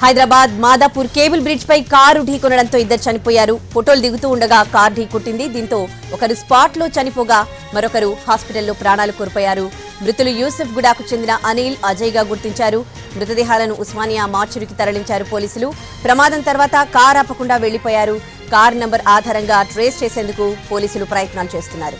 Hyderabad Madhapur cable bridge పై car ఢీకొనడంతో ఇద్దరు చనిపోయారు. ఫోటోలు దిగుతూ ఉండగా కారు ఢీకొట్టింది. దీంతో ఒకరు స్పాట్లో చనిపోగా మరొకరు హాస్పిటల్లో ప్రాణాలు కోల్పోయారు. మృతులు యూసెఫ్ గుడాకు చెందిన అనిల్ అజయ్గా గుర్తించారు. మృతదేహాలను ఉస్మానియా మార్చురికి తరలించారు పోలీసులు. ప్రమాదం తర్వాత కారు ఆపకుండా వెళ్ళిపోయారు కార్ నంబర్ ఆధారంగా ట్రేస్ చేసేందుకు పోలీసులు ప్రయత్నాలు చేస్తున్నారు.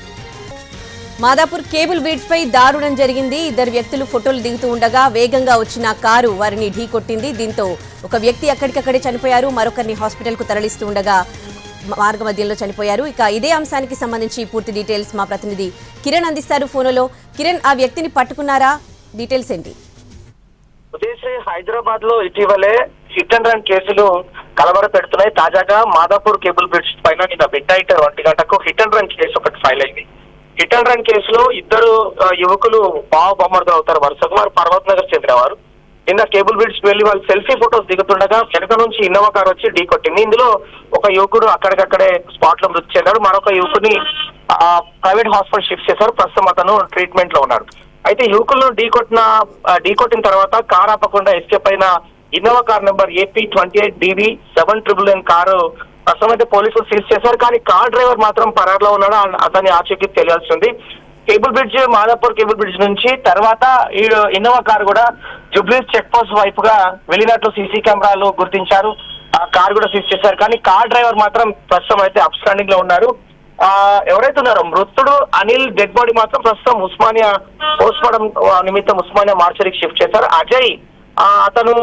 మాదాపూర్ కేబుల్ బ్రిడ్జ్ పై దారుణం జరిగింది. ఇద్దరు వ్యక్తులు ఫోటోలు దిగుతూ ఉండగా వేగంగా వచ్చిన కారు వారిని ఢీకొట్టింది దీంతో ఒక వ్యక్తి అక్కడికక్కడే చనిపోయారు. మరొకరిని హాస్పిటల్కు తరలిస్తూ ఉండగా మార్గ మధ్యంలో చనిపోయారు. ఇక ఇదే అంశానికి సంబంధించి పూర్తి డీటెయిల్స్ మా ప్రతినిధి కిరణ్ అందిస్తారు ఫోన్లో. కిరణ్ ఆ వ్యక్తిని పట్టుకున్నారా? డీటెయిల్స్ ఏంటి? ఉదయశ్రీ హైదరాబాద్లో ఇటీవలే హిట్ అండ్ రన్ కేసులు కలవర పెడుతున్నాయి తాజాగా మాదాపూర్ కేబుల్ బ్రిడ్జ్ పైన నిన్న మిడ్ నైట్ ఒంటి గంటకు హిట్ అండ్ రన్ కేసు ఒకటి ఫైల్ అయింది. హిట్ అండ్ రన్ కేసులో ఇద్దరు యువకులు బావ బొమ్మర్దు అవుతారు. వారు వారు పర్వత్ నగర్ చెందినవారు. నిన్న కేబుల్ బ్రిడ్జ్ వెళ్ళి వాళ్ళు సెల్ఫీ ఫోటోస్ దిగుతుండగా వెనక నుంచి ఇన్నోవా కార్ వచ్చి ఢీ కొట్టింది. ఇందులో ఒక యువకుడు అక్కడికక్కడే స్పాట్లో మృతి చెందాడు. మరొక యువకుని ప్రైవేట్ హాస్పిటల్ షిఫ్ట్ చేశారు. ప్రస్తుతం అతను ట్రీట్మెంట్లో ఉన్నాడు. అయితే యువకులను ఢీకొట్టిన ఢీ కొట్టిన తర్వాత కార్ ఆపకుండా ఎస్కేప్ అయిన Innova car number AP twenty eight DV seven triple nine car ప్రస్తుతం అయితే పోలీసులు సీజ్ చేశారు కానీ కార్ డ్రైవర్ మాత్రం పరారులో ఉన్నాడు. అతని ఆచూకీ తెలియాల్సి ఉంది. Cable bridge Madhapur cable bridge నుంచి తర్వాత ఈ ఇన్నోవా కార్ కూడా జుబ్లీస్ చెక్ పోస్ట్ వైపుగా వెళ్ళినట్లు సీసీ కెమెరాలు గుర్తించారు. ఆ కార్ కూడా సీజ్ చేశారు కానీ కార్ డ్రైవర్ మాత్రం ప్రస్తుతం అయితే అప్స్టాండింగ్లో ఉన్నారు. ఆ ఎవరైతే ఉన్నారో మృతుడు అనిల్ డెడ్ బాడీ మాత్రం ప్రస్తుతం ఉస్మానియా పోస్ట్ మార్టం నిమిత్తం ఉస్మానియా మార్చరీకి షిఫ్ట్ చేశారు. అజయ్ ఆ, అతను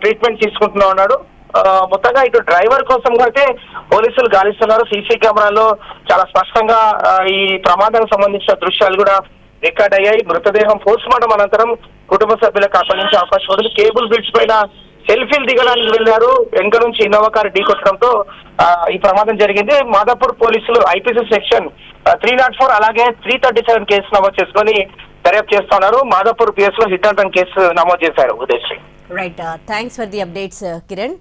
ట్రీట్మెంట్ తీసుకుంటున్నా ఉన్నాడు. మొత్తంగా ఇటు డ్రైవర్ కోసం అయితే పోలీసులు గాలిస్తున్నారు. సీసీ కెమెరాలో చాలా స్పష్టంగా ఈ ప్రమాదానికి సంబంధించిన దృశ్యాలు కూడా రికార్డ్ అయ్యాయి. మృతదేహం పోస్ట్ మార్టం అనంతరం కుటుంబ సభ్యులకు అప్పగించే అవకాశం ఉంది. కేబుల్ బ్రిడ్జ్ పైన సెల్ఫీలు దిగడానికి వెళ్ళారు వెనుక నుంచి ఇన్నోవా కారు ఢీకొట్టడంతో కొట్టడంతో ఈ ప్రమాదం జరిగింది. మాదాపూర్ పోలీసులు IPC section three not four అలాగే త్రీ థర్టీ సెవెన్ కేసు నమోదు చేసుకొని దర్యాప్తు చేస్తున్నారు. మాదాపూర్ పిఎస్లో హిట్ అండ్ రన్ కేసు నమోదు చేశారు Udayasri. Right thanks for the updates Kiran